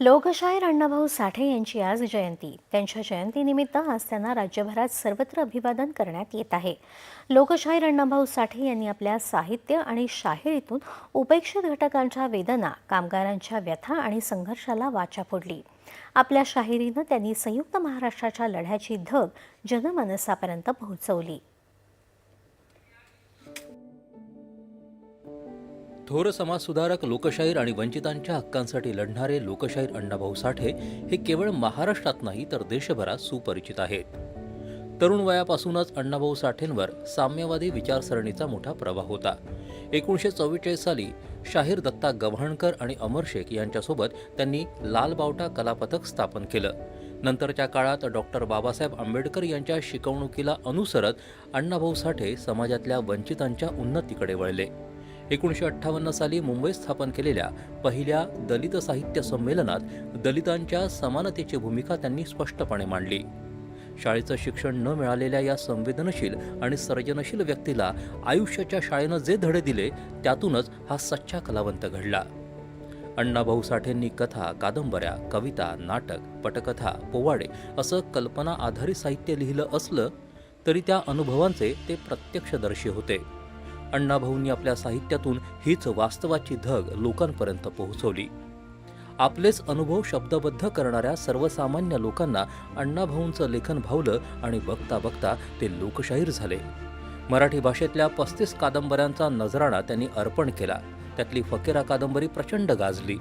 लोकशाहीर अण्णाभाऊ साठे यांची आज जयंती. त्यांच्या जयंतीनिमित्त आज त्यांना राज्यभरात सर्वत्र अभिवादन करण्यात येत आहे. लोकशाहीर अण्णाभाऊ साठे यांनी आपल्या साहित्य आणि शाहिरीतून उपेक्षित घटकांच्या वेदना कामगारांच्या व्यथा आणि संघर्षाला वाचा फोडली. आपल्या शाहिरीनं त्यांनी संयुक्त महाराष्ट्राच्या लढ्याची धग जनमानसापर्यंत पोहोचवली. थोर समाजसुधारक लोकशाहीर आणि वंचितांच्या हक्कांसाठी लढणारे लोकशाहीर अण्णाभाऊ साठे हे केवळ महाराष्ट्रात नाही तर देशभरात सुपरिचित आहेत. तरुण वयापासूनच अण्णाभाऊ साठेंवर साम्यवादी विचारसरणीचा मोठा प्रभाव होता. एकोणीसशे चव्वेचाळीस साली शाहीर दत्ता गव्हाणकर आणि अमर शेख यांच्यासोबत त्यांनी लाल बावटा कलापथक स्थापन केलं. नंतरच्या काळात डॉक्टर बाबासाहेब आंबेडकर यांच्या शिकवणुकीला अनुसरत अण्णाभाऊ साठे समाजातल्या वंचितांच्या उन्नतीकडे वळले. एकोणीसशे अठ्ठावन्न साली मुंबईत स्थापन केलेल्या पहिल्या दलित साहित्य संमेलनात दलितांच्या समानतेची भूमिका त्यांनी स्पष्टपणे मांडली. शाळेचं शिक्षण न मिळालेल्या या संवेदनशील आणि सर्जनशील व्यक्तीला आयुष्याच्या शाळेनं जे धडे दिले त्यातूनच हा सच्चा कलावंत घडला. अण्णाभाऊ साठेंनी कथा कादंबऱ्या कविता नाटक पटकथा पोवाडे असं कल्पना आधारित साहित्य लिहिलं असलं तरी त्या अनुभवांचे ते प्रत्यक्षदर्शी होते. अण्णाभाऊंनी आपल्या साहित्यातून हीच वास्तवाची धग लोकांपर्यंत पोहोचवली. आपलेच अनुभव शब्दबद्ध करणाऱ्या सर्वसामान्य लोकांना अण्णाभाऊंचं लेखन भावलं आणि बघता बघता ते लोकशाहीर झाले. मराठी भाषेतल्या पस्तीस कादंबऱ्यांचा नजराणा त्यांनी अर्पण केला. त्यातली फकेरा कादंबरी प्रचंड गाजली.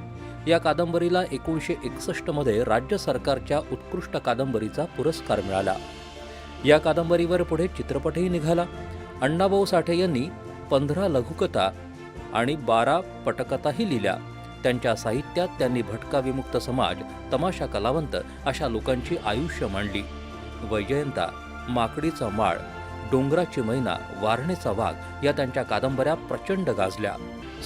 या कादंबरीला एकोणीसशे एकसष्टमध्ये राज्य सरकारच्या उत्कृष्ट कादंबरीचा पुरस्कार मिळाला. या कादंबरीवर पुढे चित्रपटही निघाला. अण्णाभाऊ साठे यांनी पंधरा लघुकथा आणि बारा पटकथाही लिहिल्या. त्यांच्या साहित्यात त्यांनी भटका विमुक्त समाज तमाशा कलावंत अशा लोकांची आयुष्य मांडली. वैजयंता माकडीचा माळ डोंगराची मैना वारणेचा वाघ या त्यांच्या कादंबऱ्या प्रचंड गाजल्या.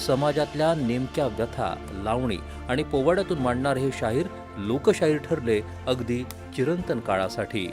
समाजातल्या नेमक्या व्यथा लावणी आणि पोवाड्यातून मांडणारे हे शाहीर लोकशाहीर ठरले अगदी चिरंतन काळासाठी.